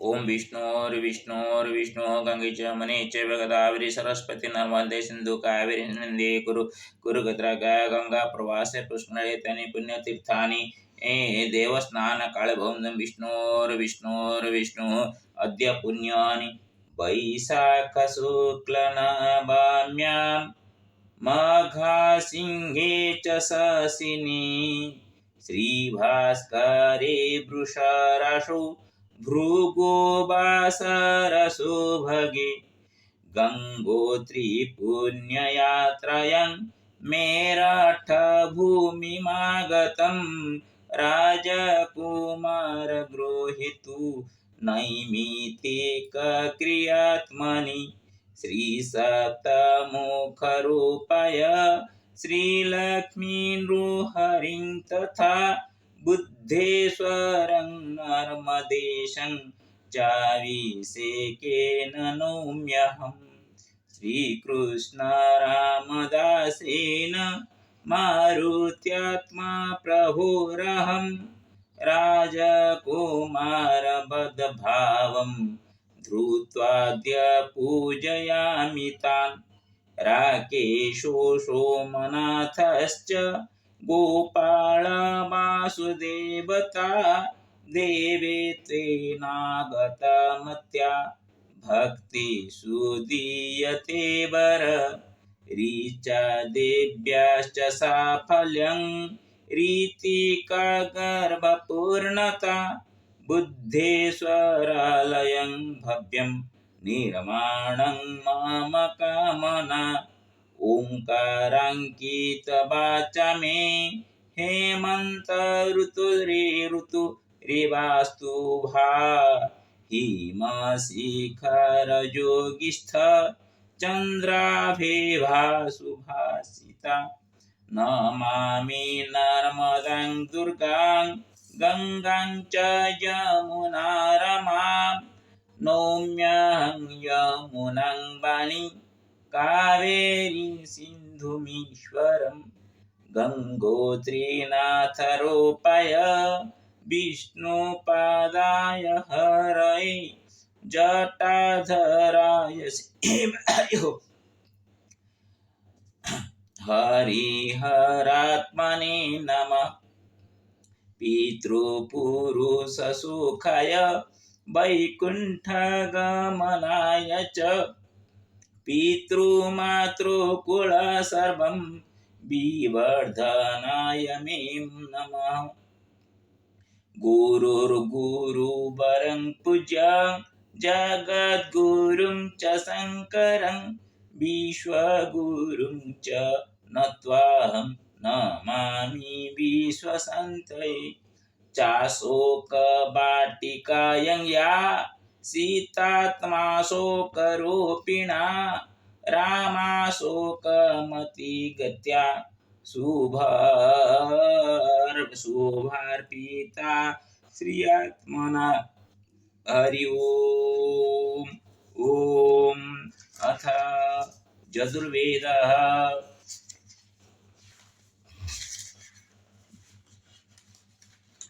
ఓం విష్ణోర్విష్ణోర్విష్ణో గంగిచ మనీచ భగదావిరి సరస్వతి నర్మదే సింధు కావిరి నంది గురు గురు గద్రగ గంగా ప్రవాస పుష్కరతని పుణ్యతీర్థాని ఏ దేవస్నాన కాళభౌం విష్ణోర్విష్ణోర్విష్ణు అద్య పుణ్యాని వైశాఖ శుక్లనభామ్యాం మాఘాసింహే చ ససిని శ్రీభాస్కరే వృషారాషు माघासिंहे च ससिनी श्रीभास्करे वृषराशौ भृगो वासरसो भगे गङ्गोत्री पुण्ययात्रायां मेरठभूमिमागतं राजकुमारगृहीतु नैमित्तिकक्रियात्मनि। श्रीसप्तमुखरूपाय श्रीलक्ष्मीनृहरिं तथा बुद्धेश्वरं नर्मदेशं चाविषेकेन नौम्यहम् श्रीकृष्णरामदासेन मारुत्यात्मा प्रभुरहं राजकुमारबद्धभावं धृत्वाद्य पूजयामि तान् राकेशो सोमनाथश्च गोपाळा वासुदेवता देवेते नागतमत्या भक्ति सुदीयते वर रीचा देव्याश्च साफल्यं रीतिका गर्भपूर्णता बुद्धेश्वरालयं भव्यं निर्माणं मम कामना. कामना ओङ्काराङ्कितवाचा मे हेमन्त ऋतुरे ऋतु रेवास्तु भा हिमशिखरयोगिस्थ चन्द्राभेभा सुभासिता नमामि नर्मदां दुर्गां गङ्गां च यमुनारमां नौम्यहं यमुनां वाणी કાવેરી સિંધુમીશ્વરમ ગંગોત્રીનાથરૂપય વિષ્ણુપાદાય હરય જટાધરાય શિવાયો હરિહરાત્મને નમ પિતૃપુરુષસુખય વૈકુંઠગમનાય ચ पितृमातृकुल सर्वं विवर्धनाय मे नमः। गुरुर्गुरुवरं पूज्यं, जगद्गुरुं च शङ्करं, विश्वगुरुं च नत्वाहं नमामि विश्वसन्तये। चाशोकवाटिकायं या सीतात्मा शोकरूपिणा रामाशोकमतिगत्या शुभार शुभार्पिता श्रियात्मना हरि ओम ॐ अथ यजुर्वेदः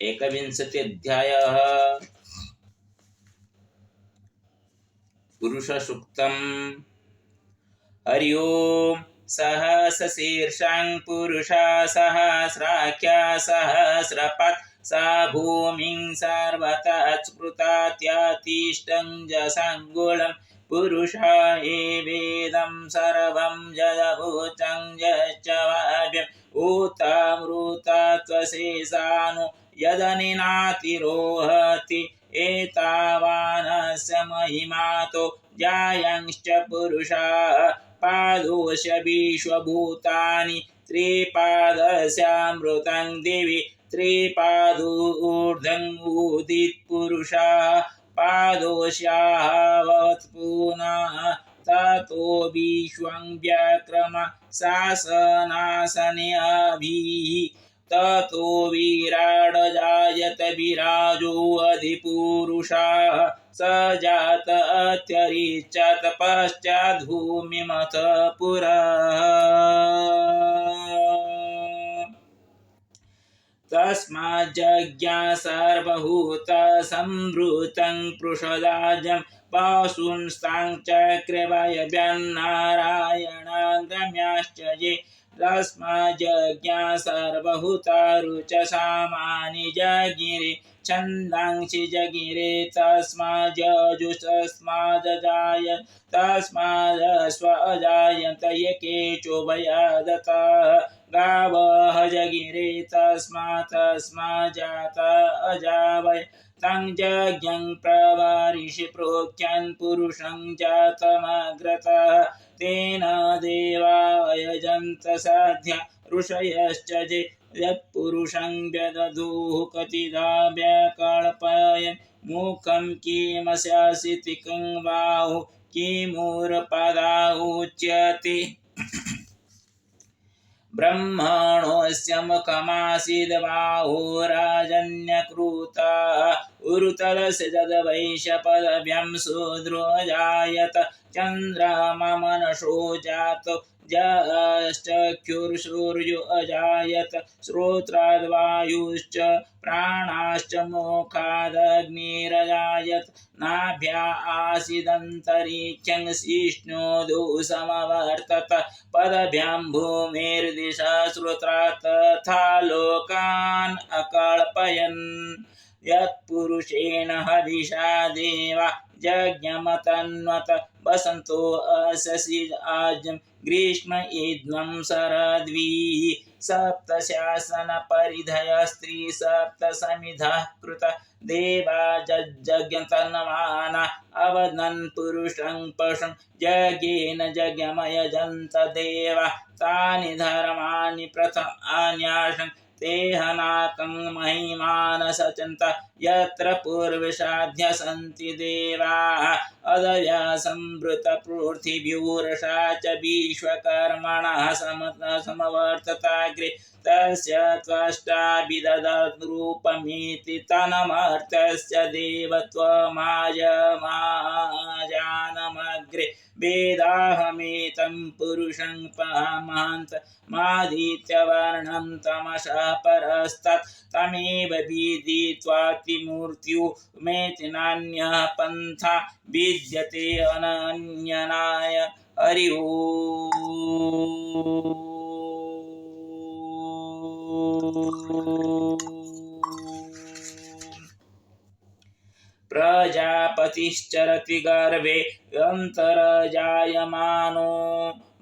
एकविंशत्यध्यायः। पुरुषसूक्तम्। हरि ओम् सहस्रशीर्षां पुरुषा सहस्राख्या सहस्रपत्। सा भूमिं सर्वतः स्मृतात्यातिष्ठं जसङ्गुलं। पुरुषा एवेदं सर्वं जदभूतं यश्च वाव्यम् ऊतामृता त्वशेषानु यदनिनातिरोहति। एतावानस्य महिमातो जायांश्च पुरुषाः पादोशविश्वभूतानि त्रिपादस्यामृतं दिवि त्रिपादूर्धङ्गुदित्पुरुषाः पादोशावत्पूनः ततो विश्वं व्यक्रम सासनासने अभिः ततो विराड जायत विराजो अधिपुरुषाः स जात अत्यरिच्यत पश्चाद्भूमिमथ पुरा। तस्माज्जज्ञा सर्वभूतसंवृतं पृषदाजं पशूंस्ताञ्चक्रिवयव्यन्नारायणागम्याश्च ये तस्माज्जज्ञा सर्वभूतारुचसामानि जगिरे छन्दांसि जगिरे तस्माजजुस्तस्मादजाय तस्मादस्व अजायन्त ये गावः जगिरे, तस्मात् तस्मा जात अजावय। तं यज्ञं प्रवारिषि प्रोक्ष्यन् पुरुषं जातमग्रतः तेन देवा यजन्त साध्या ऋषयश्च जे यत्पुरुषं व्यदधुः कतिदा व्यकल्पयन्। मुखं किमस्यासिति किं बाहुः किमूर्पदा उच्यते ब्रह्मणोऽस्य मुखमासीद्बाहुराजन्यकृता उरुतलस्य जदवैशपदभ्यं शूद्रोजायत चन्द्रममनशो जातो जश्चक्षुर्सूर्यो अजायत, श्रोत्राद्वायुश्च प्राणाश्च मुखादग्निरजायत, नाभ्या आसीदन्तरिक्षं शिष्णोदो समवर्तत, पदभ्यां भूमिर्दिशा श्रोत्रा तथा लोकान् अकल्पयन्। यत्पुरुषेण हविषा देवा जज्ञमतन्वत वसन्तो अससि आज्यं ग्रीष्म इद्वं शरद्वी। सप्तशासनपरिधयस्त्रीसप्तसमिधः कृत देवा जज्जज्ञतन्माना अवदन् पुरुषं पशुं यज्ञेन जज्ञमयजन्त देवा। तानि धर्माणि प्रथमान्यासन् ते हनाकं महिमानसचन्त यत्र पूर्वसाध्य सन्ति देवाः। अदया संवृतपृथिव्यूरसा च विश्वकर्मणः सम समवर्तताग्रे। तस्य त्वष्टाभिदधद्रूपमिति तनमर्थस्य देवत्वमायमाजानमग्रे वेदाहमेतं पुरुषं महान्त मादित्यवर्णं तमसः परस्तत्, तमेव विदित्वातिमूर्त्यो मेति नान्यः पन्था विद्यते अनन्यनाय हरि ओम् प्रजापतिश्चरति गर्वे अन्तरजायमानो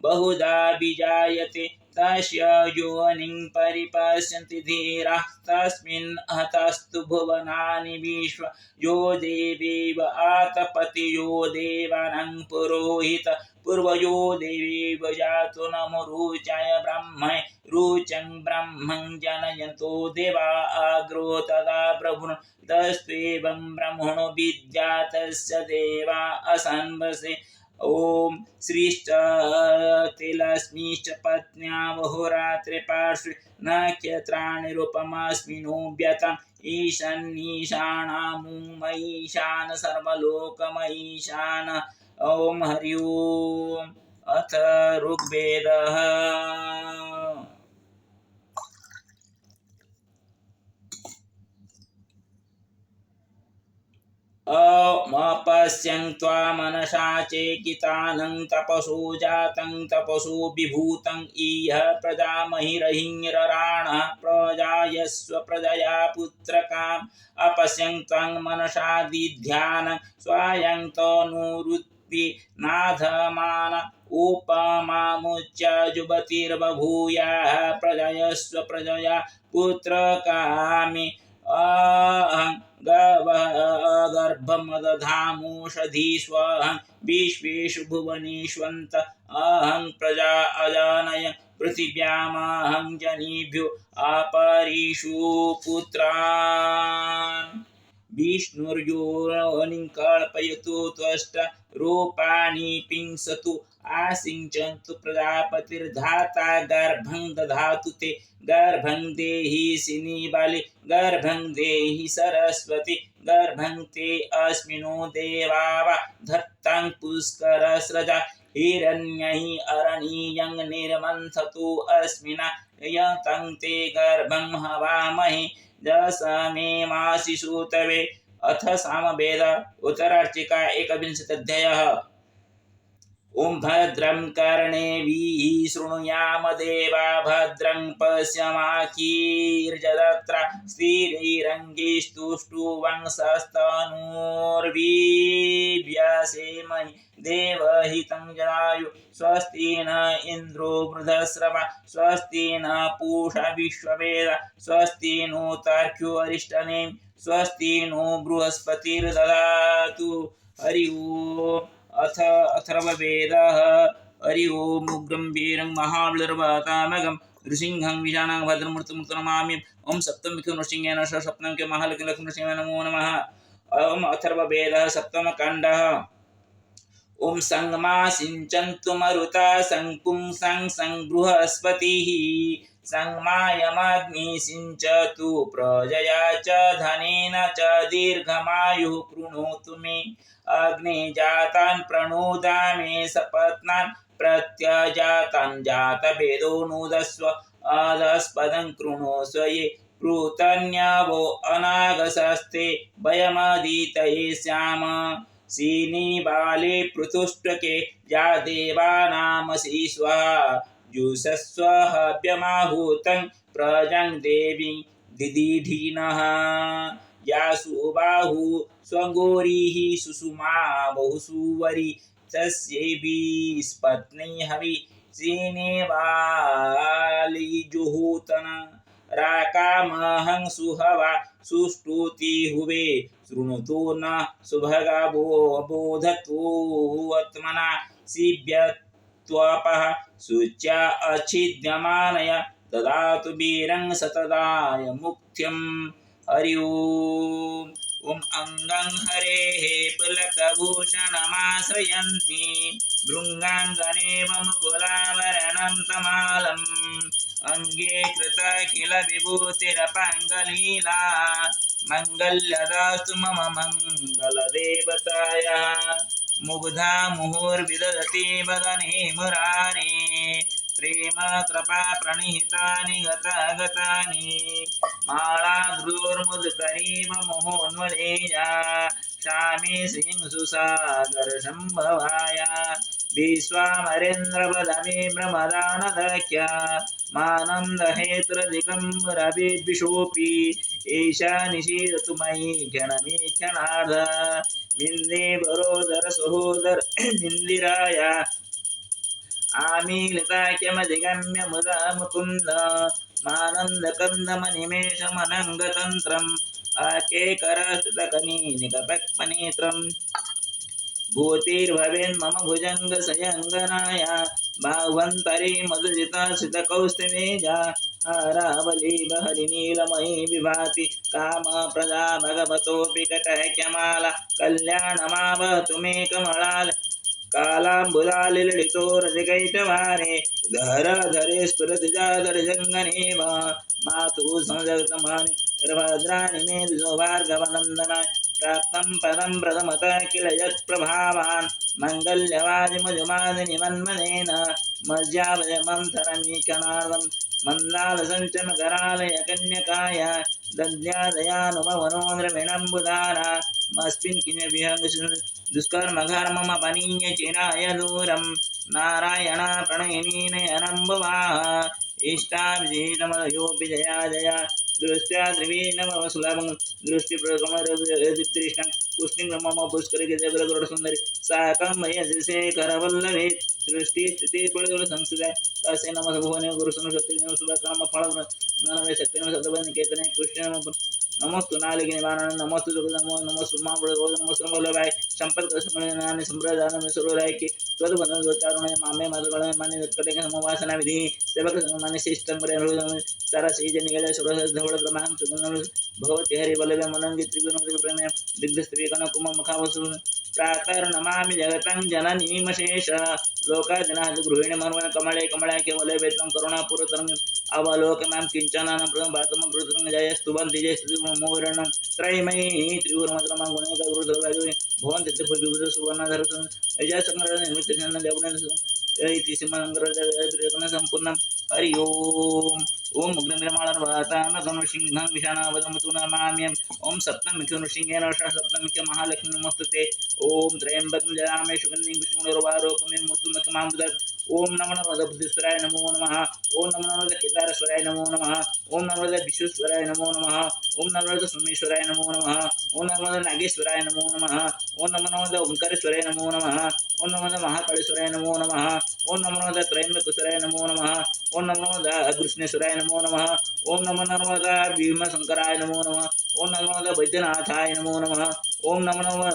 बहुधा विजायते। तस्य योनिं परिपश्यन्ति धीराः तस्मिन् हतस्तु भुवनानि विश्व यो देवीव आतपति, यो देवानां पुरोहित। पूर्वयो देवीव जातो नमो रुचाय ब्रह्मै। रुचं ब्रह्मं जनयन्तो देवा अग्रो तदा प्रभुन्। तस्त्वेवं ब्रह्मणो विद्या तस्य देवा असन्वसे। ॐ श्रीश्च तिलस्मिश्च पत्न्या बहुरात्रे पार्श्वे नक्षत्राणि रूपमस्मिनो व्यतम् ईशन्नीशाणामुमयीशान सर्वलोकमयीशान ॐ हरि ओम्। अथ ऋग्वेदः। अमपश्यं मनसा चेकितानं तपसो जातं तपसो विभूतं इह प्रजामहिरहिरराणः प्रजायस्व प्रजया पुत्रकाम्। अपश्यं त्वं मनसा दिध्यानं स्वयं तनुरुत्पि नाधमान। उपमामुच्च जुबतिर्बभूयः प्रजयस्व प्रजया पुत्रकामि। अहं गर्भमदधामोषधीष्वहं विश्वेषु भुवनेष्वन्त अहं प्रजा अजानय पृथिव्यामहं जनेभ्यो अपरीषु पुत्रान्। कल्पयतु त्वष्ट रूपाणि पिंसतु आसिञ्चन्तु प्रजापतिर्धाता गर्भं दधातु ते। गर्भं देहि सिनीबाले, गर्भं देहि सरस्वती, गर्भं ते अस्मिनो देवा धत्तां पुष्करस्रजा। हिरण्यै अरणीयं निर्मन्थतु अस्मिना, यतं ते गर्भं हवामहे। सूतवे अथ सामवेद, उत्तरार्चिका एकविंशत्यध्यायः। ॐ भद्रं कर्णेभिः शृणुयाम देवा भद्रं पश्यमाकीर्जदत्र स्थिरैरङ्गिस्तुष्टुवंसस्तनूर्वीभ्यसेमहि देवहितं जनायु स्वस्ति न इन्द्रो वृधस्रवा स्वस्ति न पूषा विश्ववेद स्वस्ति नो तार्क्यो स्वस्ति नो बृहस्पतिर्ददातु। हरि ओम्। अथ अथर्ववेदः हरि ओम् उग्रं वीरं महाबलिर्वतामगं नृसिंहं विषाणां भद्रमूर्तिमुक्तनमामि ॐ सप्तमिको नृसिंहेन स सप्तं के महालक्ष्मीलक्ष्मीनृसिंह नमो नमः ॐ अथर्ववेदः सप्तमकाण्डः ॐ सङ्गमा सिञ्चन्तु मरुता सङ्पुंसं सं बृहस्पतिः सङ्मायमग्नि सिञ्चतु प्रजया च धनेन च दीर्घमायुः कृणोतु मे। अग्निजातान् प्रणोदामे सपत्नान् प्रत्यजातान् जातभेदो नोदस्व अधस्पदं कृणोस्व ये। पृतन्यावो अनागसस्ते वयमदितये स्याम सीनिबाले पृथुष्टके या देवानामसि स्वाहा। जुषस्व हव्यमाहूतं प्रजं देवीं दिदीढिनः यासु बाहु स्वगोरीः सुषुमा बहुसुवरि हवि सीनेवालिजुहूतन राकामहं सुहवा सुष्टुति हुवे शृणुतो न सुभगा बो बोधत्वोत्मना शिव्यत्वपः शुच्या अच्छिद्यमानय ददातु वीरं सतदाय मुक्त्यं हरि ओम्। ॐ अङ्गं हरेः पुलकभूषणमाश्रयन्ति। भृङ्गाङ्गनेव मुकुलावरणं तमालम्। अङ्गे कृत किल विभूतिरपङ्गलीला। मङ्गल्यदास्तु मम मङ्गलदेवतायाः। मुग्धा मुहुर्विदधति वदने मुरारे। प्रेम कृपा प्रणिहितानि गतागतानि। मालाधृर्मुदकरीव मोहोन्वलेया क्षामे सिंसुसागरसम्भवाय विश्वामरेन्द्रपदमे भ्रमदानदख्य मानं दहेत्रधिकं रविद्विषोऽपि एषा निषीदतु मयि మింది బరోదర సహోదర మిందిరాయ ఆమీలితాక్యమ దిగమ్య ముదా ముకుంద మానందకందమనిమేషమనంగతంత్రం ఆకేకరాశ్రుతకనీనికపక్మనేత్రం భూతిర్భవేన్మమ భుజంగ సయంగనాయ. భావంతరే మధుజిత కౌస్తుమేజా ఆరావళీ బహరి నీలమయీ విభాతి కామ ప్రజా భగవతోపి కటహ్యమాల కళ్యాణమావతు మే కమళాల కాలాంబులాలిలడితో రజకైటవారే ధరాధరే స్ఫురతిజాధరజంగనే వా మాతూ సంజగతమాని రభద్రాణి మే దుజో భార్గవనందనాయ प्राप्तं पदं प्रथमत किल यत्प्रभावान् मङ्गल्यवाजिमजुमादिनिमन्मनेन मज्जावयमन्थरमीकनार्दं मन्दालसञ्चनकरालय कन्यकाय दद्यादयानुभवनोन्द्रमिणम्बुदारा मस्मिन् किञ्चिभिहङ्गसु दुष्कर्मघर्मम पनीय चिराय दूरं नारायण प्रणयिनीनयनम्बुवाः इष्टाभिषेकमयोऽपि जया जया दृष्ट्या त्रिवीणमवसुलभं दृष्टिप्रकमरदित्रिष्टं पुष्टिं मम पुष्करगिजगरगरुडसुन्दरि साकं मयशेखरवल्लभे सृष्टिस्थितिपुरगुरुसंस्कृताय तस्य नमः भुवने गुरुसंसक्तिनम शुभकामफलं नमः शक्तिनम सद्वनिकेतने पुष्टिनम नमोस्तु नालिगिनि वाणन नमोस्तु जगदमो संप्रदान त्वद्बंधन दोचारुणे मामे दत्कटे समवासना विधि सेवक मान्य शिष्टं रोज सारा सीज सुगुण भगवती हरि बलवे त्रिभुवन प्रेम कुम मुखावसु प्रातर नमामि जगतं जननीमशेष लोकाजनाद गृहिणी मनवन कमले कमलाख्य वलय वेतं करुणापूर्वतरं अवलोक माँ किञ्चनानं प्रथम भातम जय स्तुवन्ति जय स्तुति मोरणं त्रयमयी त्रिभुवनमत्रमां गुणैक गुरुधर्वायो भवन्ति इति हरि ओम। ओम उग्रमिरमाणर्वातामगनुसिंहं विषाणावदमतु नमाम्यम् ॐ सप्तमिखुनृसिंहेन सप्तमिख महालक्ष्मी नमस्तुते ॐ त्र्यम्बकं जयामे सुगन्धिं विष्णुरुवारोकमे मुतुमखमामृतत् ॐ नमो नमः बुद्धेश्वराय नमो नमः। ॐ नमो नमः केदारेश्वराय नमो नमः। ॐ नमो नमः विश्वेश्वराय नमो नमः। ॐ नमो नमः सोमेश्वराय नमो नमः। ॐ नमो नमः नागेश्वराय नमो नमः। ॐ नमो नमः ओंकारेश्वराय नमो नमः। ॐ नमो नमः महाकाळेश्वराय नमो नमः। ॐ नमो नमः त्रयंबकेश्वराय नमो नमः। ॐ नमो नमः कृष्णेश्वराय नमो नमः ॐ नमो नमः। भीमशङ्कराय नमो नमः ॐ नमो नमः वैद्यनाथाय नमो नमः। ॐ नमो नमः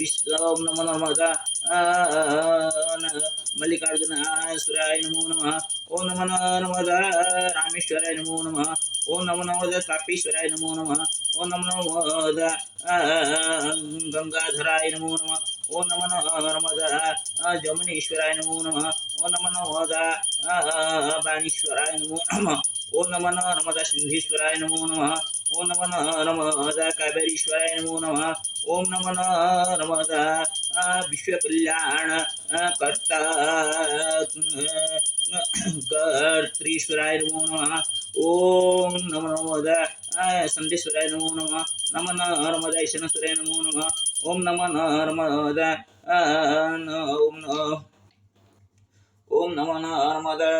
विश्व ॐ नमो नमः। मल्लिकार्जुनाय नमो नमः। ॐ नमो नमः रामेश्वराय नमो नमः। ॐ नमो नमः कापेश्वराय नमो नमः। ॐ नमो नमः गङ्गाधराय नमो नमः। ॐ नमो नमः जमुनेश्वराय नमो नमः ॐ नमो नमः बाणीश्वराय नमो नमः ॐ नमो नमः सिन्धेश्वराय नमो नमः ॐ नमो नमः कावेरीश्वराय नमो नमः ॐ नमो नमः विश्वकल्याण कर्ता कर्त्रीश्वराय नमो नमः ॐ नमो नमः सन्देश्वराय नमो नमः। नमो नर्मदा ईशनेश्वराय नमो नमः। ॐ नमो नर्मदा ॐ नमो नर्मदा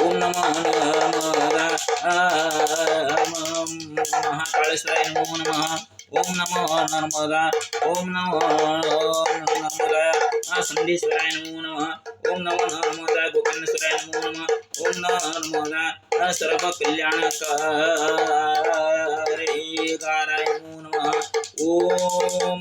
ॐ नमो नर्मदा महाकाळेश्वराय नमो नमः। ॐ नमो नर्मदा ॐ नमो नर्मदा सन्देश्वराय नमो। नमः ॐ नमो नर्मदा गोकर्णेश्वराय नमो नमः। ॐ नर्मदा सर्वकल्याणकारेकाराय नमो नमः। ॐ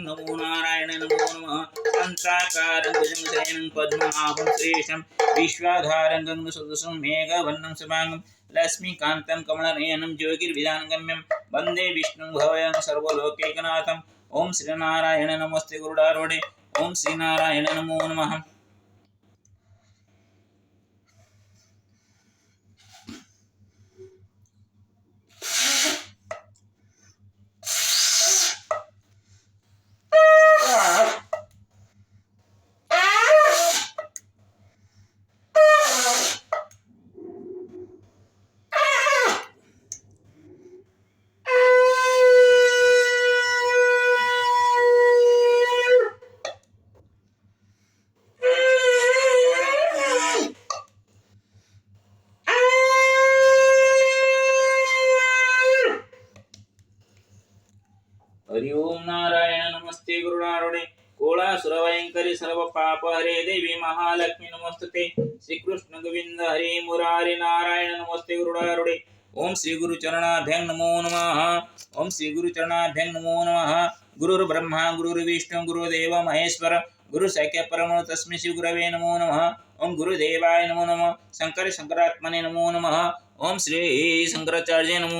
नमो नारायण नमो नमः। शान्ताकारं भुजङ्गशयनं पद्मनाभं श्रेषं विश्वाधारं गङ्गसदृशं मेघवर्णं शुभाङ्गं लक्ष्मीकान्तं कमलनयनं ज्योतिर्विधानगम्यं वंदे विष्णुं भवयं सर्वलोकैकनाथम्। ॐ श्रीनारायण नमस्ते गुरुडारोडे ॐ श्रीनारायण नमो नमः। हरि ओम नारायण, नमस्ते गुरुनारोडे कोळा सुरवयंकरी सर्व पाप हरे, देवी महालक्ष्मी नमस्ते श्री कृष्ण गोविंद हरे मुरारी नारायण, नमस्ते गुरुनारोडे ओम श्री गुरु चरणाभ्यं नमो नमः। ओम श्री गुरु चरणाभ्यं नमो नमः। गुरुर्ब्रह्मा, गुरुर्विष्णु गुरुदेव महेश्वर। गुरु सख्य परम तस्मै श्री गुरवे नमो नमः। ओम गुरुदेवाय नमो नमः। शंकर शंकरात्मने नमो नमः। ओम श्री शंकराचार्य नमो